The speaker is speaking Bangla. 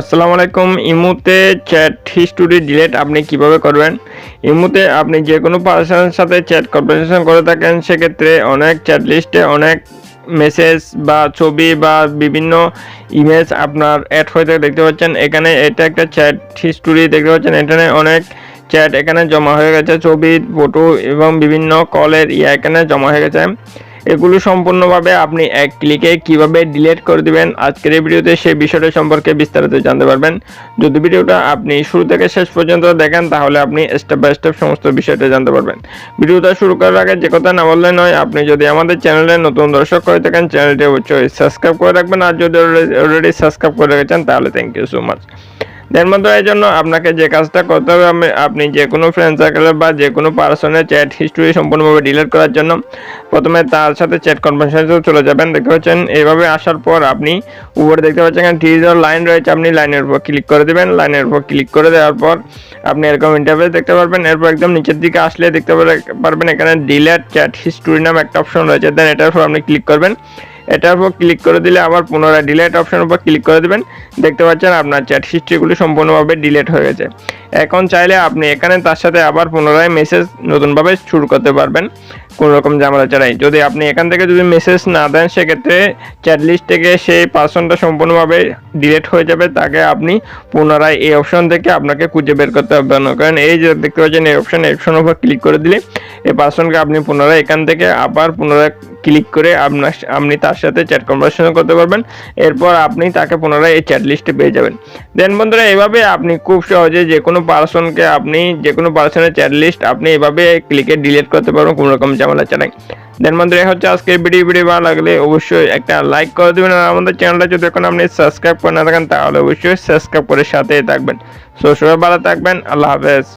আসসালামু আলাইকুম। ইমুতে চ্যাট হিস্টোরি ডিলেট আপনি কীভাবে করবেন? ইমুতে আপনি যে কোনো পার্সনের সাথে চ্যাট কনভারসেশন করে থাকেন, সেক্ষেত্রে অনেক চ্যাট লিস্টে অনেক মেসেজ বা ছবি বা বিভিন্ন ইমেজ আপনার অ্যাড হয়ে থাকে দেখতে পাচ্ছেন। এখানে এটা একটা চ্যাট হিস্টোরি দেখতে পাচ্ছেন। এখানে অনেক চ্যাট এখানে জমা হয়ে গেছে। ছবি ফটো এবং বিভিন্ন কলের ইয়ে এখানে জমা হয়ে গেছে। এগুলো সম্পূর্ণভাবে আপনি এক ক্লিকে কীভাবে ডিলিট করে দিবেন? আজকের এই ভিডিওতে সেই বিষয়টা সম্পর্কে বিস্তারিত জানতে পারবেন। যদি ভিডিওটা আপনি শুরু থেকে শেষ পর্যন্ত দেখেন, তাহলে আপনি স্টেপ বাই স্টেপ সমস্ত বিষয়টা জানতে পারবেন। ভিডিওটা শুরু করার আগে যে কথা না বললে নয়, আপনি যদি আমাদের চ্যানেলে নতুন দর্শক হয়ে থাকেন চ্যানেলটি অবশ্যই সাবস্ক্রাইব করে রাখবেন। আর যদি অলরেডি সাবস্ক্রাইব করে রেখেছেন, তাহলে থ্যাংক ইউ সো মাচ দেন বন্ধু এই জন্য আপনাকে যে কাজটা করতে হবে, আমি- আপনি যে কোনো ফ্রেন্ড সার্কেলে বা যে কোনো পার্সনের চ্যাট হিস্টোরি সম্পূর্ণভাবে ডিলিট করার জন্য প্রথমে তার সাথে চ্যাট কনভারসেশনে চলে যাবেন। দেখতে পাচ্ছেন, এইভাবে আসার পর আপনি উপরে দেখতে পাচ্ছেন এখানে থ্রি লাইন রয়েছে, আপনি লাইনের উপর ক্লিক করে দেবেন। লাইনের উপর ক্লিক করে দেওয়ার পর আপনি এরকম ইন্টারভেস দেখতে পারবেন। এরপর একদম নিচের দিকে আসলে দেখতে পারবেন এখানে ডিলেট চ্যাট হিস্টোরি নাম একটা অপশন রয়েছে। দেন এটার উপর আপনি ক্লিক করবেন। এটার উপর ক্লিক করে দিলে আবার পুনরায় ডিলেট অপশনের উপর ক্লিক করে দেবেন। দেখতে পাচ্ছেন আপনার চ্যাট হিস্ট্রিগুলি সম্পূর্ণভাবে ডিলেট হয়ে গেছে। এখন চাইলে আপনি এখানে তার সাথে আবার পুনরায় মেসেজ নতুনভাবে শুরু করতে পারবেন। কোনো রকম ঝামেলা ছাড়াই যদি আপনি এখান থেকে যদি মেসেজ না দেন, সেক্ষেত্রে চ্যাট লিস্ট থেকে সেই পার্সনটা সম্পূর্ণভাবে ডিলেট হয়ে যাবে। তাকে আপনি পুনরায় এই অপশন থেকে আপনাকে খুঁজে বের করতে হবে। না কারণ এই যে দেখতে পাচ্ছেন এই অপশন এই অপশনের উপর ক্লিক করে দিলে এই পার্সনকে আপনি পুনরায় এখান থেকে আবার পুনরায় ক্লিক করে আপনার আপনি তার সাথে চ্যাট কনভারসেশন করতে পারবেন। এরপর আপনি তাকে পুনরায় এই চ্যাট লিস্টে পেয়ে যাবেন। দেন বন্ধুরা, এভাবে আপনি খুব সহজে যে কোনো পার্সনকে আপনি, যে কোনো পার্সনের চ্যাট লিস্ট আপনি এভাবে ক্লিকে ডিলিট করতে পারবেন, কোনো রকম ঝামেলা ছাড়াই দেন বন্ধুরা হচ্ছে আজকের ভিডিও ভিডিও ভালো লাগলে অবশ্যই একটা লাইক করে দেবেন আর আমাদের চ্যানেলটা যদি এখন আপনি সাবস্ক্রাইব করে না থাকেন, তাহলে অবশ্যই সাবস্ক্রাইব করে সাথেই থাকবেন। সো ভালো থাকবেন। আল্লাহ হাফেজ।